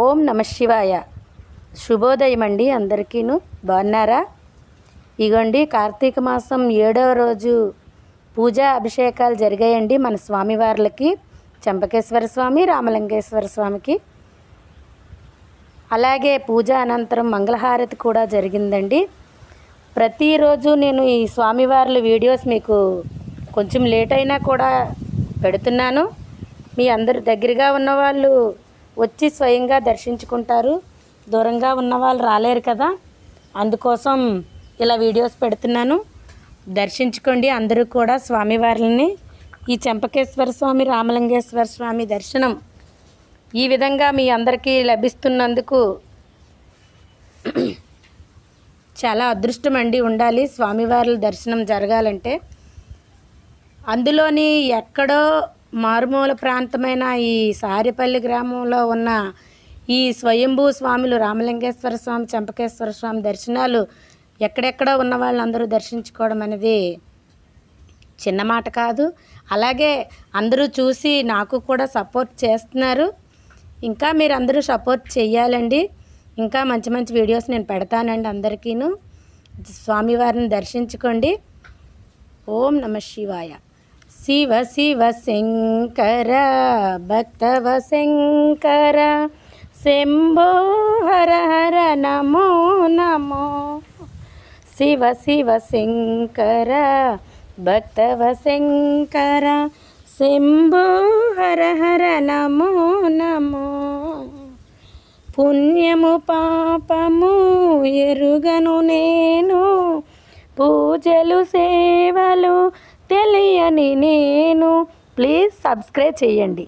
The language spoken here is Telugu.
ఓం నమ శివాయ. శుభోదయం అండి అందరికీను. బాగున్నారా? ఇగోండి కార్తీక మాసం ఏడవ రోజు పూజా అభిషేకాలు జరిగాయండి మన స్వామివార్లకి చంపకేశ్వర స్వామి రామలింగేశ్వర స్వామికి. అలాగే పూజ అనంతరం మంగళహారతి కూడా జరిగిందండి. ప్రతిరోజు నేను ఈ స్వామివార్ల వీడియోస్ మీకు కొంచెం లేట్ అయినా కూడా పెడుతున్నాను. మీ అందరు దగ్గరగా ఉన్నవాళ్ళు వచ్చి స్వయంగా దర్శించుకుంటారు. దూరంగా ఉన్న వాళ్ళు రాలేరు కదా. అందుకోసం ఇలా వీడియోస్ పెడుతున్నాను. దర్శించుకోండి అందరూ కూడా స్వామివారిని. ఈ చెంపకేశ్వర స్వామి రామలింగేశ్వర స్వామి దర్శనం ఈ విధంగా మీ అందరికీ లభిస్తున్నందుకు చాలా అదృష్టం అండి ఉండాలి. స్వామివార్ల దర్శనం జరగాలంటే అందులోని ఎక్కడో మారుమూల ప్రాంతమైన ఈ సారిపల్లి గ్రామంలో ఉన్న ఈ స్వయంభూ స్వాములు రామలింగేశ్వర స్వామి చంపకేశ్వర స్వామి దర్శనాలు ఎక్కడెక్కడ ఉన్న వాళ్ళందరూ దర్శించుకోవడం అనేది చిన్న మాట కాదు. అలాగే అందరూ చూసి నాకు కూడా సపోర్ట్ చేస్తున్నారు. ఇంకా మీరు అందరూ సపోర్ట్ చేయాలండి ఇంకా మంచి మంచి వీడియోస్ నేను పెడతానండి అందరికీను. స్వామివారిని దర్శించుకోండి. ఓం నమ శివాయ. శివ శివ శంకర భక్తవ శంకర. శంభో హర హర నమో నమో. శివ శివ శంకర భక్తవ శంకర. శంభో హర హర నమో నమో. పుణ్యము పాపము ఎరుగను నేను. పూజలు సేవలు తెలియని నేను. ప్లీజ్ సబ్స్క్రైబ్ చేయండి.